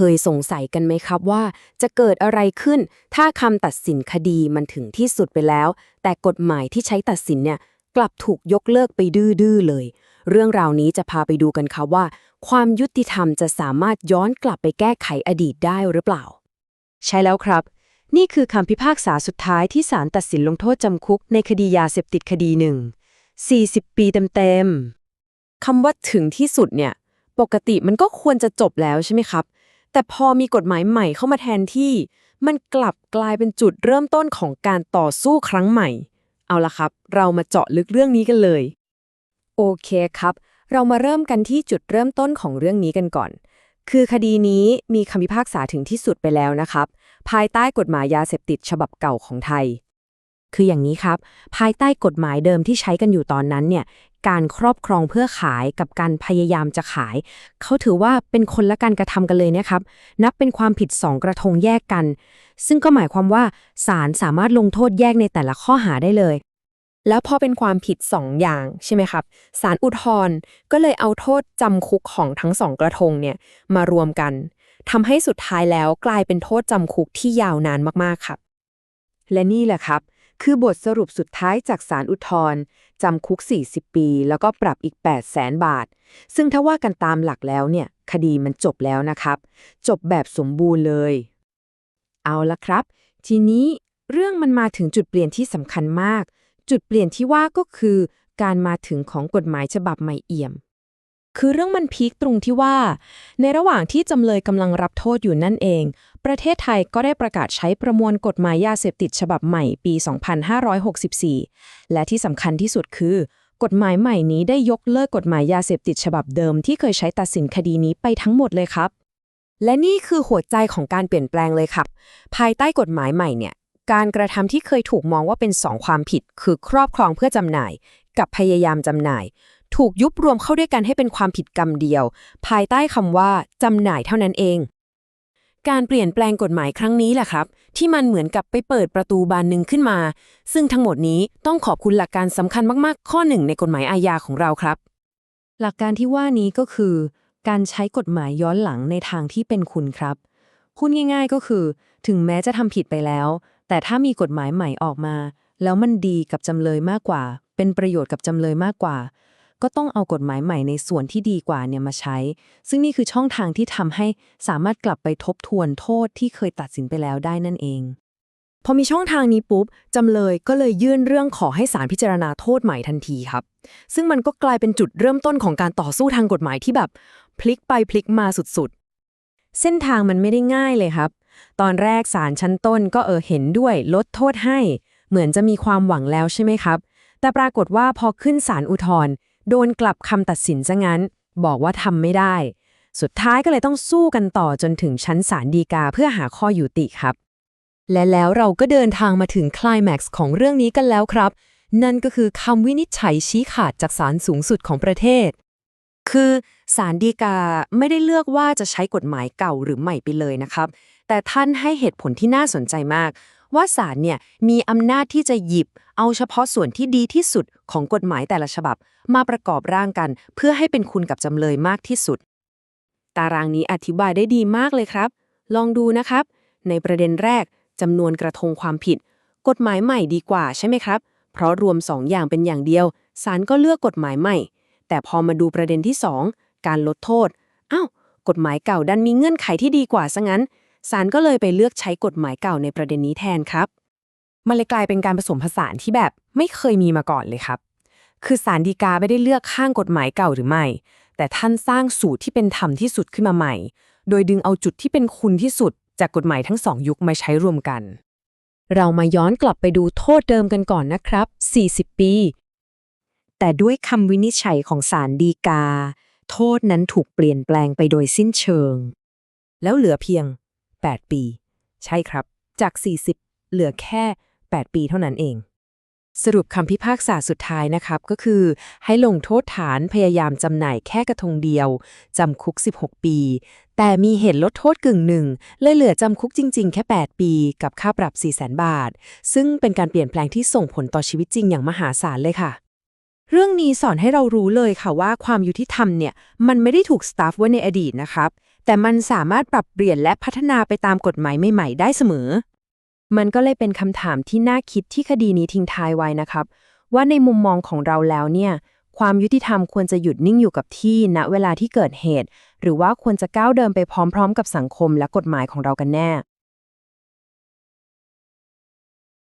เคยสงสัยกันไหมครับว่า จะเกิดอะไรขึ้น ถ้าคำตัดสินคดีมันถึงที่สุดไปแล้ว แต่กฎหมายที่ใช้ตัดสินเนี่ยกลับถูกยกเลิกไปดื้อๆเลย เรื่องราวนี้จะพาไปดูกันครับว่า ความยุติธรรมจะสามารถย้อนกลับไปแก้ไขอดีตได้หรือเปล่า ใช่แล้วครับ นี่คือคำพิพากษาสุดท้ายที่ศาลตัดสินลงโทษจำคุกในคดียาเสพติดคดีหนึ่ง40 ปีเต็มคำว่าถึงที่สุดเนี่ย ปกติมันก็ควรจะจบแล้วใช่ไหมครับ แต่พอมีกฎหมายใหม่เข้ามาแทนที่ มันกลับกลายเป็นจุดเริ่มต้นของการต่อสู้ครั้งใหม่ เอาละครับ เรามาเจาะลึกเรื่องนี้กันเลย โอเคครับ เรามาเริ่มกันที่จุดเริ่มต้นของเรื่องนี้กันก่อน คือคดีนี้มีคำพิพากษาถึงที่สุดไปแล้วนะครับ ภายใต้กฎหมายยาเสพติดฉบับเก่าของไทยคืออย่างนี้ครับ ภายใต้กฎหมายเดิมที่ใช้กันอยู่ตอนนั้นเนี่ย การครอบครองเพื่อขายกับการพยายามจะขาย เขาถือว่าเป็นคนละการกระทำกันเลยนะครับ นับเป็นความผิดสองกระทงแยกกัน ซึ่งก็หมายความว่าศาลสามารถลงโทษแยกในแต่ละข้อหาได้เลย แล้วพอเป็นความผิดสองอย่างใช่ไหมครับศาลอุทธรณ์ก็เลยเอาโทษจำคุกของทั้งสองกระทงเนี่ยมารวมกันทำให้สุดท้ายแล้วกลายเป็นโทษจำคุกที่ยาวนานมากๆครับ และนี่แหละครับ คือบทสรุปสุดท้ายจากศาลอุทธรณ์จำคุก 40 ปี แล้วก็ปรับอีก 8 0 0แสนบาท ซึ่งถ้าว่ากันตามหลักแล้วเนี่ย คดีมันจบแล้วนะครับ จบแบบสมบูรณ์เลย เอาละครับ ทีนี้เรื่องมันมาถึงจุดเปลี่ยนที่สำคัญมาก จุดเปลี่ยนที่ว่าก็คือ การมาถึงของกฎหมายฉบับใหม่เอี่ยม คือเรื่องมันพีคตรงที่ว่า ในระหว่างที่จำเลยกำลังรับโทษอยู่นั่นเอง ประเทศไทยก็ได้ประกาศใช้ประมวลกฎหมายยาเสพติดฉบับใหม่ปี 2564 และที่สำคัญที่สุดคือ กฎหมายใหม่นี้ได้ยกเลิกกฎหมายยาเสพติดฉบับเดิมที่เคยใช้ตัดสินคดีนี้ไปทั้งหมดเลยครับ และนี่คือหัวใจของการเปลี่ยนแปลงเลยครับ ภายใต้กฎหมายใหม่เนี่ย การกระทำที่เคยถูกมองว่าเป็นสองความผิด คือครอบครองเพื่อจำหน่าย กับพยายามจำหน่าย ถูกยุบรวมเข้าด้วยกันให้เป็นความผิดกรรมเดียว ภายใต้คำว่าจำหน่ายเท่านั้นเอง การเปลี่ยนแปลงกฎหมายครั้งนี้แหละครับ ที่มันเหมือนกับไปเปิดประตูบานหนึ่งขึ้นมา ซึ่งทั้งหมดนี้ต้องขอบคุณหลักการสำคัญมากๆ ข้อหนึ่งในกฎหมายอาญาของเราครับ หลักการที่ว่านี้ก็คือ การใช้กฎหมายย้อนหลังในทางที่เป็นคุณครับพูดง่าย ๆ ก็คือ ถึงแม้จะทำผิดไปแล้ว แต่ถ้ามีกฎหมายใหม่ออกมา แล้วมันดีกับจำเลยมากกว่า เป็นประโยชน์กับจำเลยมากกว่า ก็ต้องเอากฎหมายใหม่ในส่วนที่ดีกว่าเนี่ยมาใช้ ซึ่งนี่คือช่องทางที่ทำให้สามารถกลับไปทบทวนโทษที่เคยตัดสินไปแล้วได้นั่นเอง พอมีช่องทางนี้ปุ๊บจำเลยก็เลยยื่นเรื่องขอให้ศาลพิจารณาโทษใหม่ทันทีครับ ซึ่งมันก็กลายเป็นจุดเริ่มต้นของการต่อสู้ทางกฎหมายที่แบบ พลิกไปพลิกมาสุดๆ เส้นทางมันไม่ได้ง่ายเลยครับ ตอนแรกศาลชั้นต้นก็เออเห็นด้วยลดโทษให้ เหมือนจะมีความหวังแล้วใช่ไหมครับแต่ปรากฏว่าพอขึ้นศาลอุทธรณ์ โดนกลับคำตัดสินซะงั้น บอกว่าทำไม่ได้ สุดท้ายก็เลยต้องสู้กันต่อจนถึงชั้นศาลฎีกาเพื่อหาข้อยุติครับ และแล้วเราก็เดินทางมาถึงคลายแม็กซ์ของเรื่องนี้กันแล้วครับ นั่นก็คือคำวินิจฉัยชี้ขาดจากศาลสูงสุดของประเทศ คือศาลฎีกาไม่ได้เลือกว่าจะใช้กฎหมายเก่าหรือใหม่ไปเลยนะครับ แต่ท่านให้เหตุผลที่น่าสนใจมาก ว่าศาลเนี่ยมีอำนาจที่จะหยิบ เอาเฉพาะส่วนที่ดีที่สุดของกฎหมายแต่ละฉบับ มาประกอบร่างกัน เพื่อให้เป็นคุณกับจำเลยมากที่สุด ตารางนี้อธิบายได้ดีมากเลยครับ ลองดูนะครับ ในประเด็นแรกจำนวนกระทงความผิด กฎหมายใหม่ดีกว่าใช่ไหมครับ เพราะรวมสองอย่างเป็นอย่างเดียวศาลก็เลือกกฎหมายใหม่ แต่พอมาดูประเด็นที่ 2 การลดโทษอ้าวกฎหมายเก่าดันมีเงื่อนไขที่ดีกว่าซะงั้น ศาลก็เลยไปเลือกใช้กฎหมายเก่าในประเด็นนี้แทนครับ มันเลยกลายเป็นการผสมผสานที่แบบไม่เคยมีมาก่อนเลยครับ คือศาลฎีกาไม่ได้เลือกข้างกฎหมายเก่าหรือไม่ แต่ท่านสร้างสูตรที่เป็นธรรมที่สุดขึ้นมาใหม่ โดยดึงเอาจุดที่เป็นคุณที่สุด จากกฎหมายทั้งสองยุคมาใช้รวมกัน เรามาย้อนกลับไปดูโทษเดิมกันก่อนนะครับ 40 ปี แต่ด้วยคำวินิจฉัยของศาลฎีกา โทษนั้นถูกเปลี่ยนแปลงไปโดยสิ้นเชิง แล้วเหลือเพียง 8 ปี ใช่ครับ จาก 40 เหลือแค่ 8 ปีเท่านั้นเอง สรุปคำพิพากษาสุดท้ายนะครับก็คือ ให้ลงโทษฐานพยายามจำหน่ายแค่กระทงเดียว จำคุก 16 ปี แต่มีเหตุลดโทษกึ่งหนึ่งเลยเหลือจำคุกจริง ๆ แค่ 8 ปี กับค่าปรับ 400,000 บาท ซึ่งเป็นการเปลี่ยนแปลงที่ส่งผลต่อชีวิตจริงอย่างมหาศาลเลยค่ะเรื่องนี้สอนให้เรารู้เลยค่ะว่าความยุติธรรมเนี่ย มันไม่ได้ถูกสตาฟไว้ในอดีตนะครับ แต่มันสามารถปรับเปลี่ยนและพัฒนาไปตามกฎหมายใหม่ๆ ได้เสมอ มันก็เลยเป็นคำถามที่น่าคิดที่คดีนี้ทิ้งท้ายไว้นะครับ ว่าในมุมมองของเราแล้วเนี่ย ความยุติธรรมควรจะหยุดนิ่งอยู่กับที่ณเวลาที่เกิดเหตุ หรือว่าควรจะก้าวเดินไปพร้อม ๆ กับสังคมและกฎหมายของเรากันแน่